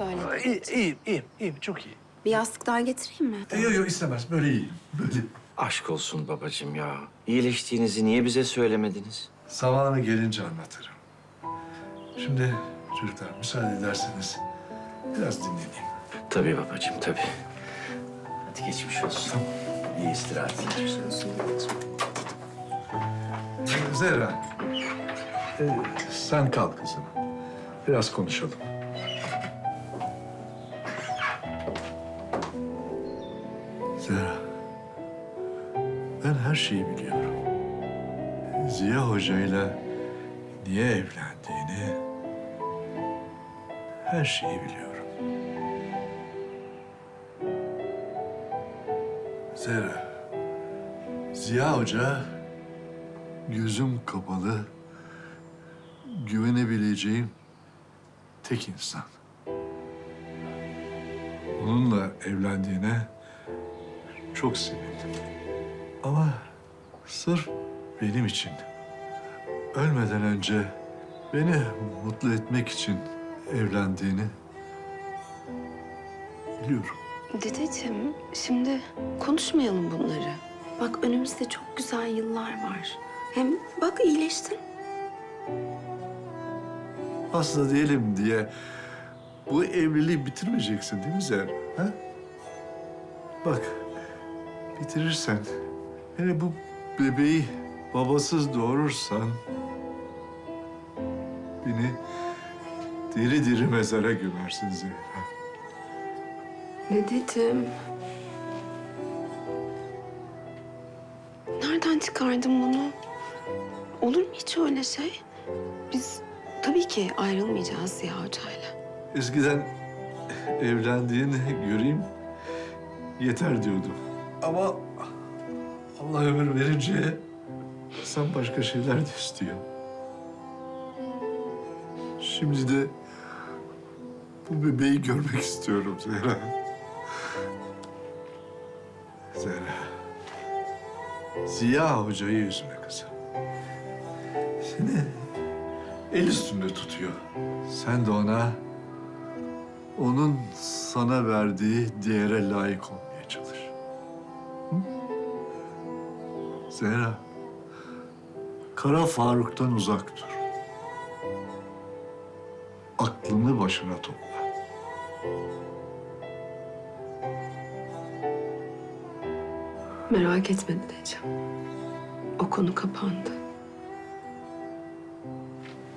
böyle? İyi, iyiyim, iyiyim, iyiyim. Çok iyi. Bir yastık daha getireyim mi? Yok yok istemez. Böyle iyiyim. Böyle. Aşk olsun babacığım ya. İyileştiğinizi niye bize söylemediniz? Zamanı gelince anlatırım. Şimdi çocuklar müsaade ederseniz biraz dinleneyim. Tabii babacığım tabii. Hadi geçmiş olsun. İyi istirahatler. Ee, Zehra, e, sen kal kızım. Biraz konuşalım. Zehra, ben her şeyi biliyorum. Ziya Hoca'yla niye evlendiğini her şeyi biliyorum. Zehra, Ziya Hoca gözüm kapalı güvenebileceğim tek insan. Onunla evlendiğine çok sevindim. Ama sırf benim için ölmeden önce beni mutlu etmek için evlendiğini biliyorum. Dedeciğim, şimdi konuşmayalım bunları. Bak önümüzde çok güzel yıllar var. Hem bak iyileştin. hasta değilim diye bu evliliği bitirmeyeceksin değil mi Zehra? Ha? Bak, bitirirsen, hele bu bebeği babasız doğurursan... ...beni diri diri mezara gömersin Zehra. Dedeciğim. Nereden çıkardın bunu? Olur mu hiç öyle şey? Biz tabii ki ayrılmayacağız Ziya Hoca'yla. Eskiden evlendiğini göreyim yeter diyordum. Ama Allah ömür verince sen başka şeyler de istiyor. Şimdi de bu bebeği görmek istiyorum Zehra. Zehra. Ziya Hoca'yı üzme kızım. Seni el üstünde tutuyor. Sen de ona onun sana verdiği değere layık olmaya çalış. Zehra, Kara Faruk'tan uzak dur. Aklını başına topla. Merak etme dedeciğim. O konu kapandı.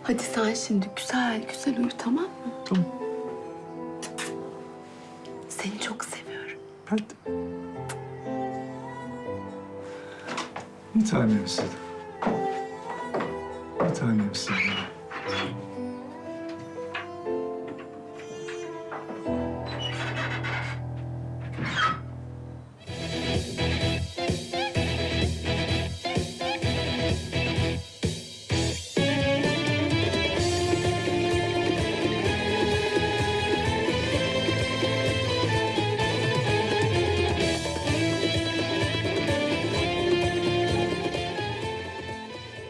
Hadi sen şimdi güzel güzel uyu tamam mı? Tamam. Seni çok seviyorum. Ben de. Bir tanemsin. Bir tanemsin.